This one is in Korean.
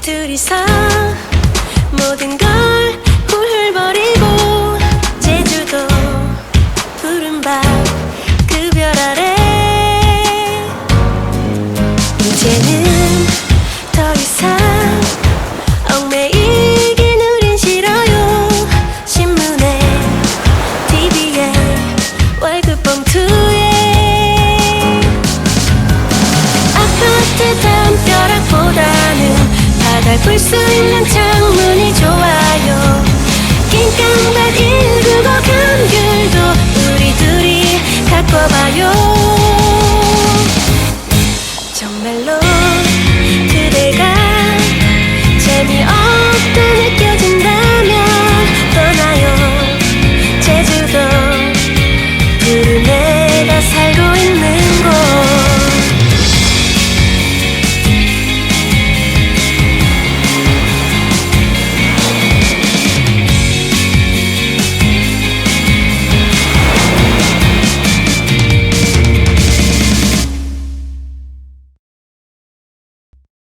둘이서 모든 걸 훌훌 버리고 제주도 푸른 밤 그 별 아래 이제는 더 이상 얽매이긴 우린 싫어요. 신문에 TV에 월급 봉투에 아파트 담벼락보다는 every silent hour